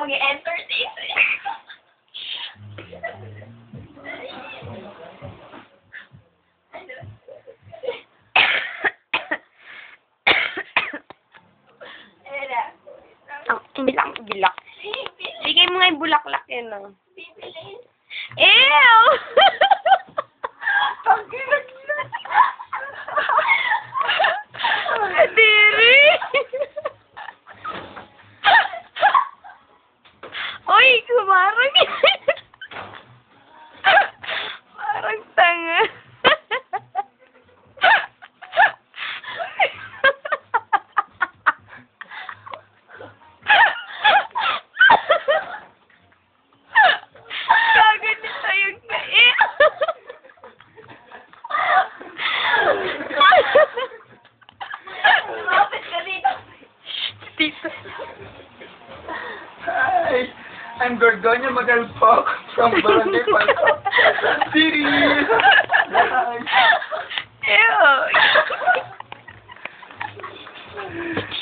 na mag-enter sa isa. Ayun na. Ang bilang bilak. Bigay mo nga yung bulaklak yun. Pipiliin. Ew! Uy, kumarang Parang tanga. Gaganito I'm Gorgonia Magalpok from Barangay Palco, City. Ew.